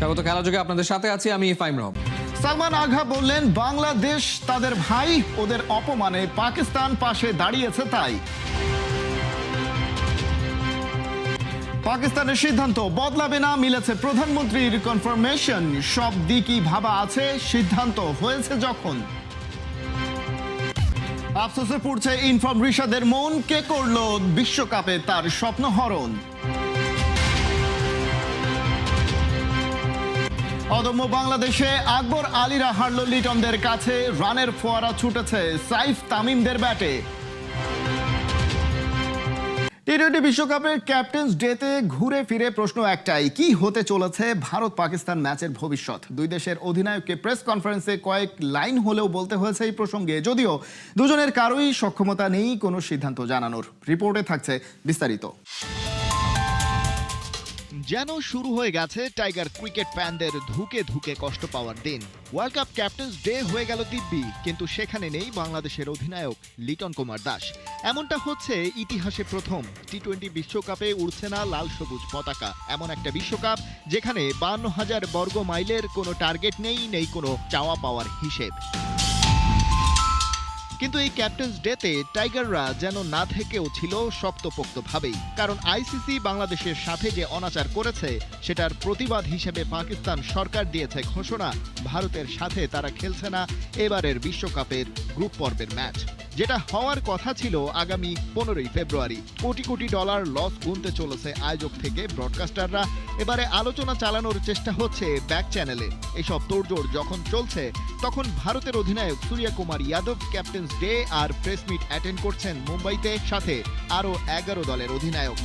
স্বাগত খেলা যোগে আপনাদের সাথে আছি আমি ফাইম রহমান সালমান আঘা বললেন, বাংলাদেশ তাদের ভাই, ওদের অপমানে পাকিস্তান পাশে দাঁড়িয়েছে তাই। পাকিস্তানের সিদ্ধান্ত, বদলাবে না, মিলেছে প্রধানমন্ত্রীর কনফার্মেশন সব দিকই ভাবা আছে, সিদ্ধান্ত হয়েছে যখন। আফসোসে পড়ছে ইনফর্ম রিশাদের মন, কে করল বিশ্বকাপে তার স্বপ্ন হরণ? অদম্য বাংলাদেশে আকবর আলীরা হারল লিটনদের কাছে। রানের ফোয়ারা ছুটেছে সাইফ তামিমদের ব্যাটে। টি টোয়েন্টি বিশ্বকাপের ক্যাপ্টেন্স ডেতে ঘুরে ফিরে প্রশ্ন একটাই, কি হতে চলেছে ভারত পাকিস্তান ম্যাচের ভবিষ্যৎ? দুই দেশের অধিনায়ককে প্রেস কনফারেন্সে কয়েক লাইন হলেও বলতে হয়েছে এই প্রসঙ্গে, যদিও দুজনের কারোই সক্ষমতা নেই কোনো সিদ্ধান্ত জানানোর। রিপোর্টে থাকছে বিস্তারিত। যেন শুরু হয়ে গেছে টাইগার ক্রিকেট ফ্যানদের ধুকে ধুকে কষ্ট পাওয়ার দিন। ওয়ার্ল্ড কাপ ক্যাপ্টেন্স ডে হয়ে গেল দিব্যি, কিন্তু সেখানে নেই বাংলাদেশের অধিনায়ক লিটন কুমার দাস। এমনটা হচ্ছে ইতিহাসে প্রথম। টি টোয়েন্টি বিশ্বকাপে উড়ছে না লাল সবুজ পতাকা। এমন একটা বিশ্বকাপ যেখানে বান্ন হাজার বর্গ মাইলের কোনো টার্গেট নেই নেই কোনো চাওয়া পাওয়ার হিসেব। কিন্তু এই ক্যাপ্টেন্স ডেতে টাইগাররা যেন না থেকেও ছিল শক্তপোক্তভাবেই। কারণ আইসিসি বাংলাদেশের সাথে যে অনাচার করেছে, সেটার প্রতিবাদ হিসেবে পাকিস্তান সরকার দিয়েছে ঘোষণা। ভারতের সাথে তারা খেলছে না এবারের বিশ্বকাপের গ্রুপ পর্বের ম্যাচ। যেটা হওয়ার কথা ছিল আগামী পনেরোই ফেব্রুয়ারি। কোটি কোটি ডলার লস গুনতে চলেছে আয়োজক থেকে ব্রডকাস্টাররা এবারে আলোচনা চালানোর চেষ্টা হচ্ছে ব্যাক চ্যানেলে এসব তোড়জোড় যখন চলছে, তখন ভারতের অধিনায়ক সূর্যা কুমার যাদব ক্যাপ্টেন্স ডে আর প্রেস মিট অ্যাটেন্ড করছেন মুম্বাইতে। সাথে আরও এগারো দলের অধিনায়ক।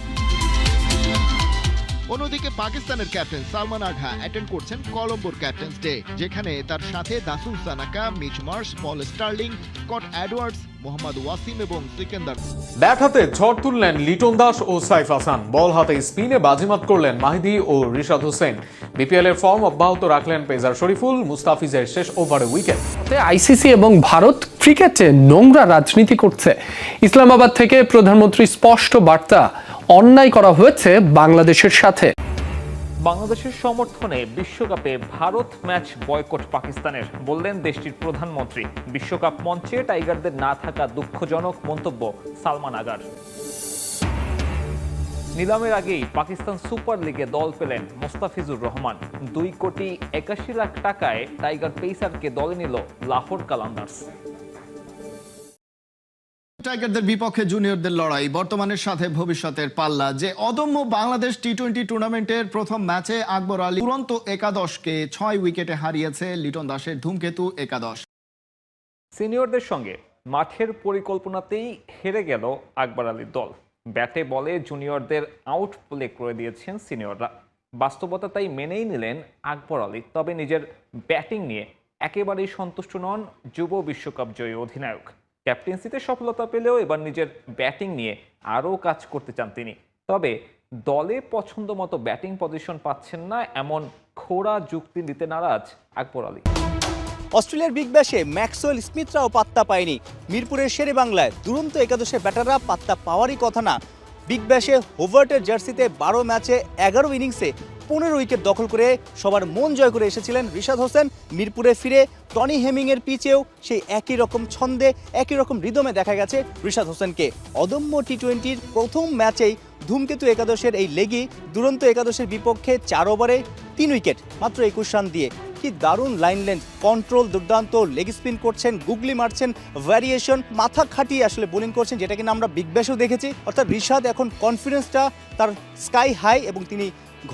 অন্যদিকে পাকিস্তানের ক্যাপ্টেন সালমান আঘা অ্যাটেন্ড করছেন কলম্বোর ক্যাপ্টেন্স ডে যেখানে তার সাথে Dasun Shanaka, Mitch Marsh Paul Stirling, Scott Edwards Mohammad Waseem এবং সিকেন্দার ব্যাট হাতে ঝড় তুললেন লিটন দাস ও সাইফ হাসান। বল হাতে স্পিনে বাজিমাত করলেন মাহিদি ও রিশাদ হোসেন। বিপিএল এর ফর্ম অব্যাহত রাখলেন পেজার শরীফুল মুস্তাফিজের শেষ ওভারে উইকেট। আইসিসি এবং ভারত ক্রিকেটে নোংরা রাজনীতি করছে। ইসলামাবাদ থেকে প্রধানমন্ত্রী স্পষ্ট বার্তা অন্যায় করা হয়েছে বাংলাদেশের সাথে। বাংলাদেশের সমর্থনে বিশ্বকাপে ভারত ম্যাচ বয়কট পাকিস্তানের, বললেন দেশটির প্রধানমন্ত্রী। বিশ্বকাপ মঞ্চে টাইগারদের না থাকা দুঃখজনক মন্তব্য সালমান আগার। নিলামের আগেই পাকিস্তান সুপার লিগে দল পেলেন মোস্তাফিজুর রহমান। দুই কোটি একাশি লাখ টাকায় টাইগার পেসারকে দলে নিল লাহোর কালান্দার্স। টাইগারদের বিপক্ষে জুনিয়রদের লড়াই, বর্তমানের সাথে ভবিষ্যতের পাল্লা। যে অদম্য বাংলাদেশ টি টোয়েন্টি টুর্নামেন্টের প্রথম ম্যাচে আকবর আলী তুরন্ত একাদশকে ছয় উইকেটে হারিয়েছে লিটন দাসের ধূমকেতু একাদশ। সিনিয়রদের সঙ্গে মাঠের পরিকল্পনাতেই হেরে গেল আকবর আলীর দল। ব্যাটে বলে জুনিয়রদের আউট প্লে করে দিয়েছেন সিনিয়ররা। বাস্তবতা তাই মেনেই নিলেন আকবর আলী, তবে নিজের ব্যাটিং নিয়ে একেবারেই সন্তুষ্ট নন যুব বিশ্বকাপ জয়ী অধিনায়ক। ক্যাপ্টেন্সিতে সফলতা পেলেও এবার নিজের ব্যাটিং নিয়ে আরও কাজ করতে চান তিনি। তবে দলে পছন্দ মতো ব্যাটিং পজিশন পাচ্ছেন না এমন খোড়া যুক্তি দিতে নারাজ আকবর আলী। অস্ট্রেলিয়ার বিগ ব্যাশে ম্যাক্সওয়েল স্মিথরাও পাত্তা পায়নি। মিরপুরের শেরে বাংলায় দুরন্ত একাদশে ব্যাটাররা পাত্তা পাওয়ারই কথা না বিগ ব্যাশে হোভার্টের জার্সিতে বারো ম্যাচে এগারো ইনিংসে পনেরো উইকেট দখল করে সবার মন জয় করে এসেছিলেন রিশাদ হোসেন। মিরপুরে ফিরে টনি হেমিংয়ের পিচেও সেই একই রকম ছন্দে, একই রকম রিদমে দেখা গেছে রিশাদ হোসেনকে। অদম্য টি টোয়েন্টির প্রথম ম্যাচেই ধূমকেতু একাদশের এই লেগি দুরন্ত একাদশের বিপক্ষে চার ওভারে তিন উইকেট, মাত্র একুশ রান দিয়ে। কি দারুণ লাইন লেন্থ কন্ট্রোল দুর্দান্ত লেগ স্পিন করছেন গুগলি মারছেন ভ্যারিয়েশন মাথা খাটিয়ে আসলে বোলিং করছেন যেটা কিনা আমরা বিগ ব্যাশেও দেখেছি। অর্থাৎ ঋষাদ এখন কনফিডেন্সটা তার স্কাই হাই এবং তিনি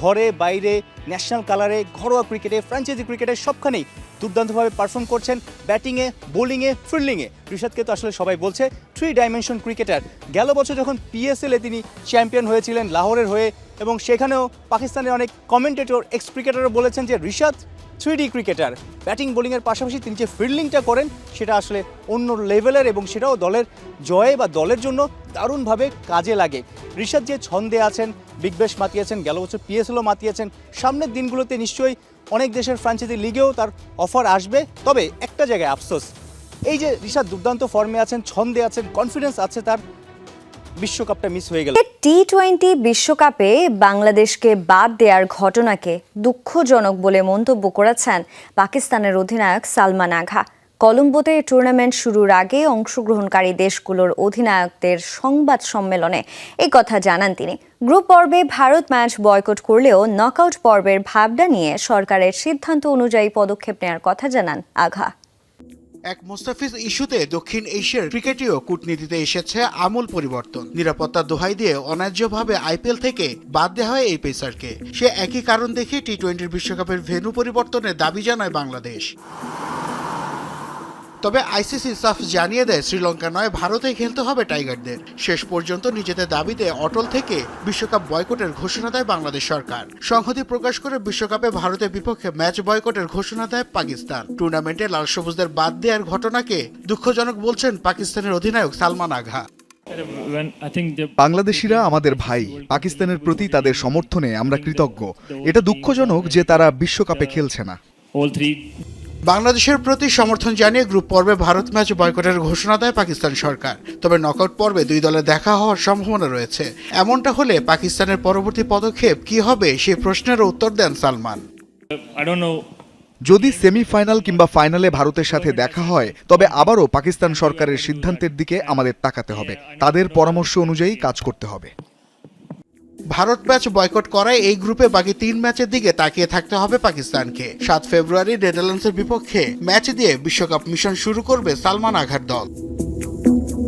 ঘরে, বাইরে ন্যাশনাল কালারে ঘরোয়া ক্রিকেটে ফ্র্যাঞ্চাইজি ক্রিকেটে সবখানেই দুর্দান্তভাবে পারফর্ম করছেন ব্যাটিংয়ে, বোলিংয়ে ফিল্ডিংয়ে ঋষাদকে তো আসলে সবাই বলছে থ্রি ডাইমেনশন ক্রিকেটার গেল বছর যখন পিএসএলে তিনি চ্যাম্পিয়ন হয়েছিলেন লাহোরের হয়ে, এবং সেখানেও পাকিস্তানের অনেক কমেন্টেটর এক্স ক্রিকেটারও বলেছেন যে ঋষাদ থ্রি ক্রিকেটার ব্যাটিং, বোলিংয়ের পাশাপাশি তিনি যে ফিল্ডিংটা করেন, সেটা আসলে অন্য লেভেলের এবং সেটাও দলের জয়ে বা দলের জন্য দারুণভাবে কাজে লাগে। ঋষাদ যে ছন্দে আছেন, বিগ ব্যাশ মাতিয়েছেন, গেল বছর পিএসএলও মাতিয়েছেন। সামনের দিনগুলোতে নিশ্চয়ই অনেক দেশের ফ্রাঞ্চাইজি লিগেও তার অফার আসবে। তবে একটা জায়গায় আফসোস, এই যে ঋষাদ দুর্দান্ত ফর্মে আছেন, ছন্দে আছেন কনফিডেন্স আছে তার, বিশ্বকাপটা মিস হয়ে গেল। টি টোয়েন্টি বিশ্বকাপে বাংলাদেশকে বাদ দেওয়ার ঘটনাকে দুঃখজনক বলে মন্তব্য করেছেন পাকিস্তানের অধিনায়ক সালমান আঘা। কলম্বোতে টুর্নামেন্ট শুরুর আগে অংশগ্রহণকারী দেশগুলোর অধিনায়কদের সংবাদ সম্মেলনে এই কথা জানান তিনি। গ্রুপ পর্বে ভারত ম্যাচ বয়কট করলেও নকআউট পর্বের ভাবনা নিয়ে সরকারের সিদ্ধান্ত অনুযায়ী পদক্ষেপ নেওয়ার কথা জানান আঘা। এক মুস্তাফিজ ইস্যুতে দক্ষিণ এশিয়ার ক্রিকেটীয় কূটনীতিতে এসেছে আমূল পরিবর্তন। নিরাপত্তা দোহাই দিয়ে অন্যায্যভাবে আইপিএল থেকে বাদ দেওয়া হয় এই পেসারকে। সে একই কারণ দেখে টি টোয়েন্টির বিশ্বকাপের ভেন্যু পরিবর্তনের দাবি জানায় বাংলাদেশ। তবে আইসিসি সাফ জানিয়ে দেয় শ্রীলঙ্কা নয় ভারতে খেলতে হবে টাইগারদের। শেষ পর্যন্ত নিজেদের দাবিতে অটল থেকে বিশ্বকাপ বয়কটের ঘোষণা দেয় বাংলাদেশ সরকার। সংহতি প্রকাশ করে বিশ্বকাপে ভারতের বিপক্ষে ম্যাচ বয়কটের ঘোষণা দেয় পাকিস্তান। টুর্নামেন্টে লাল সবুজদের বাদ দেওয়ার ঘটনাকে দুঃখজনক বলছেন পাকিস্তানের অধিনায়ক সালমান আঘা। বাংলাদেশিরা আমাদের ভাই পাকিস্তানের প্রতি তাদের সমর্থনে আমরা কৃতজ্ঞ। এটা দুঃখজনক যে তারা বিশ্বকাপে খেলছে না। বাংলাদেশের প্রতি সমর্থন জানিয়ে গ্রুপ পর্বে ভারত ম্যাচ বয়কটের ঘোষণা দেয় পাকিস্তান সরকার। তবে নকআউট পর্বে দুই দলে দেখা হওয়ার সম্ভাবনা রয়েছে। এমনটা হলে পাকিস্তানের পরবর্তী পদক্ষেপ কি হবে সে প্রশ্নের উত্তর দেন সালমান। যদি সেমিফাইনাল কিংবা ফাইনালে ভারতের সাথে দেখা হয় তবে আবারও পাকিস্তান সরকারের সিদ্ধান্তের দিকে আমাদের তাকাতে হবে। তাদের পরামর্শ অনুযায়ী কাজ করতে হবে। ভারত ম্যাচ বয়কট করায় এই গ্রুপে বাকি তিন ম্যাচের দিকে তাকিয়ে থাকতে হবে পাকিস্তানকে। সাত ফেব্রুয়ারি নেদারল্যান্ডসের বিপক্ষে ম্যাচ দিয়ে বিশ্বকাপ মিশন শুরু করবে সালমান আঘার দল।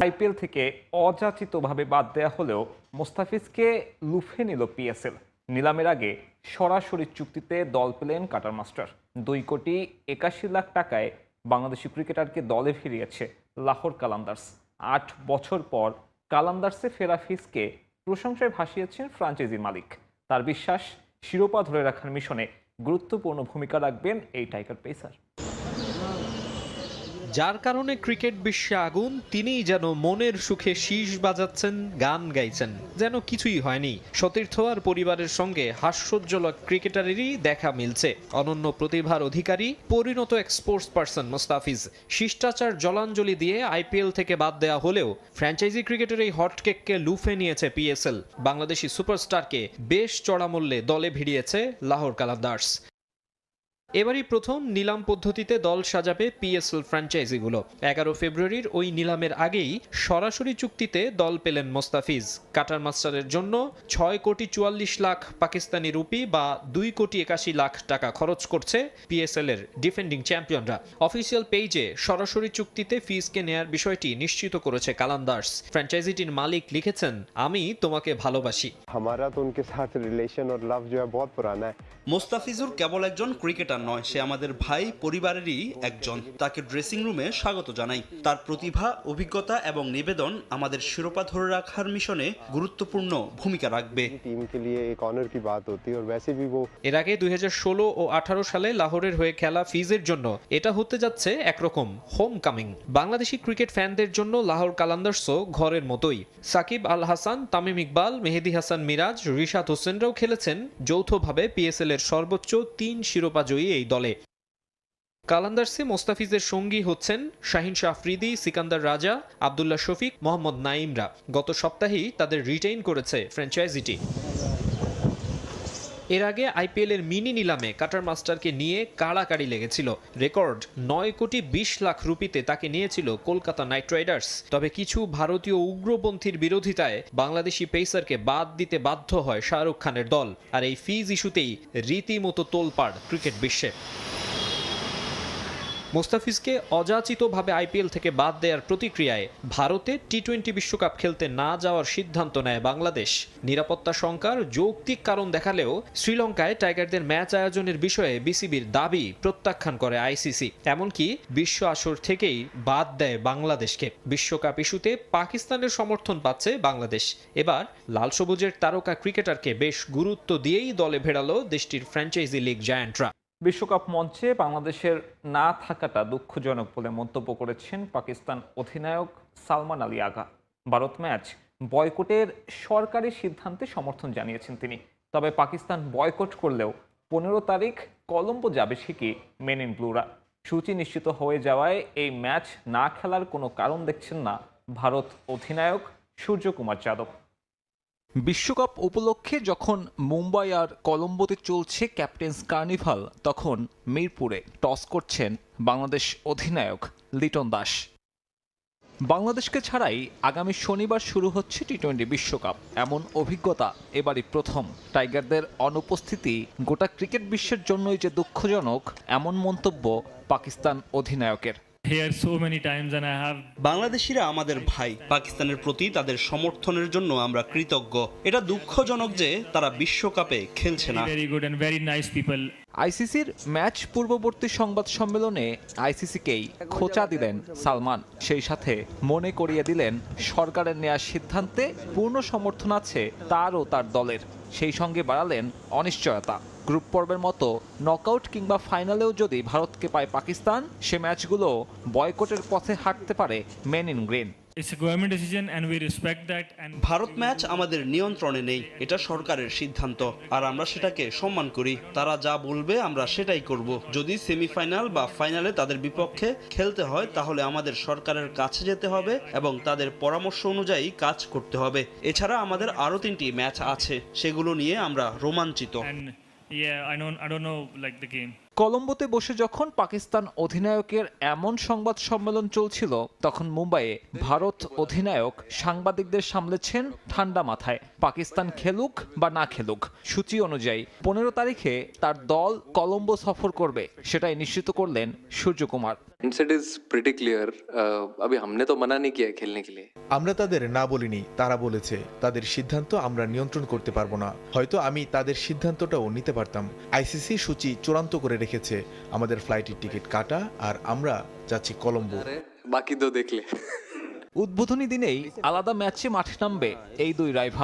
আইপিএল থেকে অযাচিতভাবে বাদ দেওয়া হলেও মোস্তাফিজকে লুফে নিল পিএসএল। নিলামের আগে সরাসরি চুক্তিতে দল পেলেন কাটার মাস্টার। দুই কোটি একাশি লাখ টাকায় বাংলাদেশি ক্রিকেটারকে দলে ফিরিয়েছে লাহোর কালান্দার্স। আট বছর পর কালান্দার্সে ফেরা ফিসকে প্রশংসায় ভাসিয়েছেন ফ্রাঞ্চাইজির মালিক। তার বিশ্বাস শিরোপা ধরে রাখার মিশনে গুরুত্বপূর্ণ ভূমিকা রাখবেন এই টাইগার পেসার। যার কারণে ক্রিকেট বিশ্বে আগুন, তিনিই যেন মনের সুখে শীষ বাজাচ্ছেন, গান গাইছেন। যেন কিছুই হয়নি। সতীর্থ আর পরিবারের সঙ্গে হাস্যোজ্জ্বল ক্রিকেটারেরই দেখা মিলছে। অনন্য প্রতিভার অধিকারী, পরিণত এক স্পোর্টস পার্সন মোস্তাফিজ। শিষ্টাচার জলাঞ্জলি দিয়ে আইপিএল থেকে বাদ দেওয়া হলেও ফ্র্যাঞ্চাইজি ক্রিকেটের এই হটকেককে লুফে নিয়েছে পিএসএল বাংলাদেশি সুপারস্টারকে বেশ চড়া মূল্যে দলে ভিড়িয়েছে লাহোর কালান্দার্স এবারই প্রথম নিলাম পদ্ধতিতে দল সাজাবে পিএসএল ফ্র্যাঞ্চাইজিগুলো। এগারো ফেব্রুয়ারির ওই নিলামের আগেই সরাসরি চুক্তিতে দল পেলেন মোস্তাফিজ। কাটার মাস্টারের জন্য ছয় কোটি চুয়াল্লিশ লাখ পাকিস্তানি রুপি বা দুই কোটি একাশি লাখ টাকা খরচ করছে পিএসএল এর ডিফেন্ডিং চ্যাম্পিয়নরা। অফিসিয়াল পেজে সরাসরি চুক্তিতে ফিজকে নেয়ার বিষয়টি নিশ্চিত করেছে কালান্দার্স ফ্র্যাঞ্চাইজিটির মালিক লিখেছেন আমি তোমাকে ভালোবাসি। রিলেশন লাভ মোস্তাফিজুর কেবল একজন ক্রিকেটার নয় সে আমাদের ভাই পরিবারেরই একজন। তাকে ড্রেসিং রুমে স্বাগত জানাই। তার প্রতিভা অভিজ্ঞতা এবং নিবেদন আমাদের শিরোপা ধরে রাখার মিশনে গুরুত্বপূর্ণ ভূমিকা রাখবে। এর আগে দুই ও আঠারো সালে লাহোরের হয়ে খেলা ফিজের জন্য এটা হতে যাচ্ছে একরকম হোম কামিং বাংলাদেশি ক্রিকেট ফ্যানদের জন্য লাহোর কালান্দার্সও ঘরের মতোই। সাকিব আল হাসান তামিম ইকবাল মেহেদি হাসান মিরাজ রিশাদ হোসেনরাও খেলেছেন। যৌথভাবে পিএসএল এর সর্বোচ্চ তিন শিরোপা জয়ী এই দলে। কালান্দার্সে মোস্তাফিজের সঙ্গী হচ্ছেন শাহিন শাহ আফ্রিদি, সিকান্দার রাজা আবদুল্লাহ শফিক, মোহাম্মদ নাইমরা গত সপ্তাহেই তাদের রিটেইন করেছে ফ্র্যাঞ্চাইজিটি এর আগে আইপিএল এর মিনি নিলামে কাটার মাস্টারকে নিয়ে কাড়াকাড়ি লেগেছিল। রেকর্ড নয় কোটি বিশ লাখ রুপিতে তাকে নিয়েছিল কলকাতা নাইট রাইডার্স। তবে কিছু ভারতীয় উগ্রপন্থীর বিরোধিতায় বাংলাদেশি পেসারকে বাদ দিতে বাধ্য হয় শাহরুখ খানের দল। আর এই ফিজ ইস্যুতেই রীতিমতো তোলপাড় ক্রিকেট বিশ্বে। মোস্তাফিজকে অযাচিতভাবে আইপিএল থেকে বাদ দেওয়ার প্রতিক্রিয়ায় ভারতে টি টোয়েন্টি বিশ্বকাপ খেলতে না যাওয়ার সিদ্ধান্ত নেয় বাংলাদেশ। নিরাপত্তা শঙ্কার যৌক্তিক কারণ দেখালেও শ্রীলঙ্কায় টাইগারদের ম্যাচ আয়োজনের বিষয়ে বিসিবির দাবি প্রত্যাখ্যান করে আইসিসি। এমনকি বিশ্ব আসর থেকেই বাদ দেয় বাংলাদেশকে। বিশ্বকাপ ইস্যুতে পাকিস্তানের সমর্থন পাচ্ছে বাংলাদেশ। এবার লাল সবুজের তারকা ক্রিকেটারকে বেশ গুরুত্ব দিয়েই দলে ভেড়ালো দেশটির ফ্র্যাঞ্চাইজি লিগ জায়ান্টরা। বিশ্বকাপ মঞ্চে বাংলাদেশের না থাকাটা দুঃখজনক বলে মন্তব্য করেছেন পাকিস্তান অধিনায়ক সালমান আলী আগা। ভারত ম্যাচ বয়কটের সরকারি সিদ্ধান্তে সমর্থন জানিয়েছেন তিনি। তবে পাকিস্তান বয়কট করলেও পনেরো তারিখ কলম্বো যাবে ঠিকই মেন ইন ব্লুরা সূচি নিশ্চিত হয়ে যাওয়ায় এই ম্যাচ না খেলার কোনো কারণ দেখছেন না ভারত অধিনায়ক সূর্যকুমার যাদব। বিশ্বকাপ উপলক্ষে যখন মুম্বাই আর কলম্বোতে চলছে ক্যাপ্টেন্স কার্নিভাল, তখন মিরপুরে টস করছেন বাংলাদেশ অধিনায়ক লিটন দাস। বাংলাদেশকে ছাড়াই আগামী শনিবার শুরু হচ্ছে টি টোয়েন্টি বিশ্বকাপ। এমন অভিজ্ঞতা এবারই প্রথম। টাইগারদের অনুপস্থিতি গোটা ক্রিকেট বিশ্বের জন্যই যে দুঃখজনক, এমন মন্তব্য পাকিস্তান অধিনায়কের। বাংলাদেশিরা আমাদের ভাই পাকিস্তানের প্রতি তাদের সমর্থনের জন্য আমরা কৃতজ্ঞ। এটা দুঃখজনক যে তারা বিশ্বকাপে খেলছে না। আইসিসির ম্যাচ পূর্ববর্তী সংবাদ সম্মেলনে আইসিসিকেই খোঁচা দিলেন সালমান। সেই সাথে মনে করিয়ে দিলেন, সরকারের নেওয়া সিদ্ধান্তে পূর্ণ সমর্থন আছে তার ও তার দলের। সেই সঙ্গে বাড়ালেন অনিশ্চয়তা। গ্রুপ পর্বের মতো নকআউট কিংবা ফাইনালেও যদি ভারতকে পায় পাকিস্তান, সে ম্যাচগুলো বয়কটের পথে হাঁটতে পারে men in green. Bharat match আমাদের নিয়ন্ত্রণে নেই এটা সরকারের সিদ্ধান্ত। আর আমরা সেটাকে সম্মান করি তারা যা বলবে আমরা সেটাই করব। যদি সেমিফাইনাল বা ফাইনালে তাদের বিপক্ষে খেলতে হয় তাহলে আমাদের সরকারের কাছে যেতে হবে এবং তাদের পরামর্শ অনুযায়ী কাজ করতে হবে। এছাড়া আমাদের আরও তিনটি ম্যাচ আছে সেগুলো নিয়ে আমরা রোমাঞ্চিত। কলম্বোতে বসে যখন পাকিস্তান অধিনায়কের এমন সংবাদ সম্মেলন চলছিল তখন মুম্বাইয়ে ভারত অধিনায়ক সাংবাদিকদের সামলেছেন ঠান্ডা মাথায়। পাকিস্তান খেলুক বা না খেলুক সূচি অনুযায়ী পনেরো তারিখে তার দল কলম্বো সফর করবে সেটাই নিশ্চিত করলেন সূর্যকুমার। আমরা তাদের না বলিনি তারা বলেছে তাদের সিদ্ধান্ত আমরা নিয়ন্ত্রণ করতে পারব না। হয়তো আমি তাদের সিদ্ধান্তটাও নিতে পারতাম। আইসিসি সূচি চূড়ান্ত করে রেখেছে আমাদের ফ্লাইটের টিকিট কাটা আর আমরা যাচ্ছি কলম্বো। বাকি তো দেখলে। উদ্বোধনী দিনেই আলাদা ম্যাচে মাঠে নামবে এই দুই রাইভাল